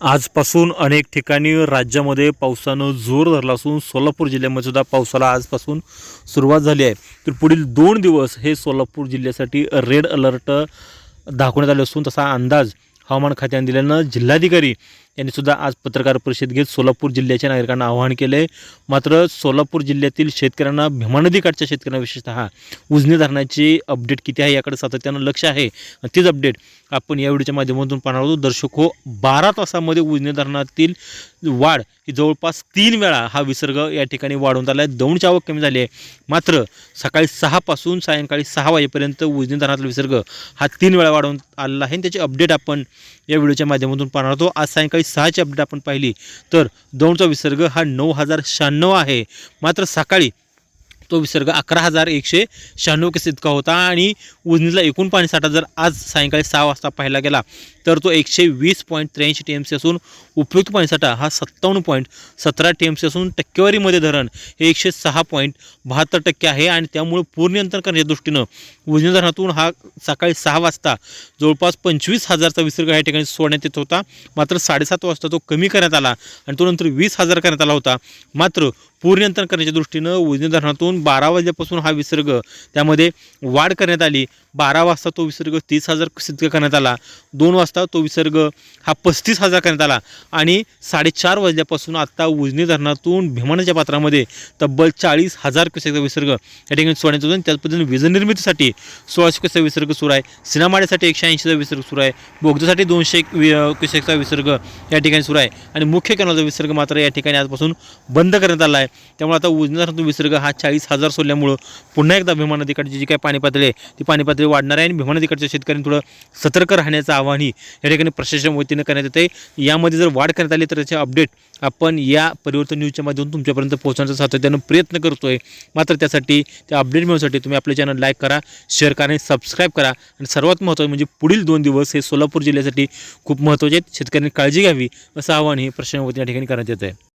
आजपासून अनेक ठिकाणी राज्यामध्ये पावसानं जोर धरला असून सोलापूर जिल्ह्यामध्ये सुद्धा पावसाला आजपासून सुरुवात झाली आहे. तर पुढील दोन दिवस हे सोलापूर जिल्ह्यासाठी रेड अलर्ट दाखवण्यात आले असून तसा अंदाज हवामान खात्याने दिल्यानं जिल्हाधिकारी यांनी सुद्धा आज पत्रकार परिषद घेत सोलापूर जिल्ह्याच्या नागरिकांना आवाहन केलं आहे मात्र सोलापूर जिल्ह्यातील शेतकऱ्यांना भीमा नदीकाठच्या शेतकऱ्यांना विशेषतः उजनी धरणाची अपडेट किती आहे याकडे सातत्यानं लक्ष आहे. आणि तीच अपडेट आपण या व्हिडिओच्या माध्यमातून पाहणार आहोत. दर्शक हो बारा तासामध्ये उजनी धरणातील वाढ ही जवळपास तीन वेळा हा विसर्ग या ठिकाणी वाढवून आला आहे दौंडची आवक कमी झाली आहे. मात्र सकाळी सहापासून सायंकाळी सहा वाजेपर्यंत उजनी धरणातला विसर्ग हा तीन वेळा वाढवून आलेला आहे. आणि त्याची अपडेट आपण या व्हिडिओच्या माध्यमातून पाहणार आहोत. आज सायंकाळी सहाची अपडेट आपण पाहिली तर दौंडचा विसर्ग हा नऊ हजार शहाण्णव आहे. मात्र सकाळी तो विसर्ग अकरा हजार एकशे शहाण्णव केस इतका होता आणि उजनीला एकूण पाणीसाठा जर आज सायंकाळी सहा वाजता पाहायला गेला तर तो एकशे वीस पॉईंट त्र्याऐंशी टी एम सी असून उपयुक्त पाणीसाठा हा सत्तावन्न पॉईंट सतरा टी एम सी असून टक्केवारीमध्ये धरण हे एकशे सहा पॉईंट बहात्तर टक्के आहे आणि त्यामुळे पूर्ण नियंत्रण करण्याच्या दृष्टीनं उजनी धरणातून हा सकाळी सहा वाजता जवळपास पंचवीस हजारचा विसर्ग या ठिकाणी सोडण्यात येत होता. मात्र साडेसात वाजता तो कमी करण्यात आला आणि तो नंतर वीस हजार करण्यात आला होता. मात्र पूरनियंत्रण करण्याच्या दृष्टीनं उजनी धरणातून बारा वाजल्यापासून हा विसर्ग त्यामध्ये वाढ करण्यात आली. बारा वाजता तो विसर्ग तीस हजार सिद्ध करण्यात आला. दोन वाजता तो विसर्ग हा पस्तीस हजार करण्यात आला. आणि साडेचार वाजल्यापासून आत्ता उजनी धरणातून भीमानाच्या पात्रामध्ये तब्बल चाळीस हजार क्युसेकचा विसर्ग या ठिकाणी सोडण्यात येतो त्याच पद्धतीने वीजनिर्मितीसाठी सोळाशे क्युसेक विसर्ग सुरू आहे. सिनेमाडेसाठी एकशे ऐंशीचा विसर्ग सुरू आहे. बोगद्यासाठी दोनशे क्युसेकचा विसर्ग या ठिकाणी सुरू आहे. आणि मुख्य कॅनलचा विसर्ग मात्र या ठिकाणी आजपासून बंद करण्यात आला आहे. त्यामुळे आता उजनी विसर्ग हा चाळीस हजार सोडल्यामुळं पुन्हा एकदा भीमा नदीकडची जी काही पाणी पातळी आहे ती पाणी पातळी वाढणार आहे आणि भीमा नदीकडच्या शेतकऱ्यांनी थोडं सतर्क राहण्याचं आवाहनही या ठिकाणी प्रशासन वतीनं करण्यात येते यामध्ये जर वाढ करण्यात आली तर त्याचे अपडेट आपण या परिवर्तन न्यूजच्या माध्यमातून तुमच्यापर्यंत पोहोचण्याचा सातत्यानं प्रयत्न करतोय. मात्र त्यासाठी त्या अपडेट मिळवण्यासाठी तुम्ही आपले चॅनल लाईक करा शेअर करा आणि सबस्क्राईब करा. आणि सर्वात महत्त्वाचं म्हणजे पुढील दोन दिवस हे सोलापूर जिल्ह्यासाठी खूप महत्त्वाचे आहेत. शेतकऱ्यांनी काळजी घ्यावी असं आव्हान हे प्रशासन वतीनं या ठिकाणी करण्यात येत आहे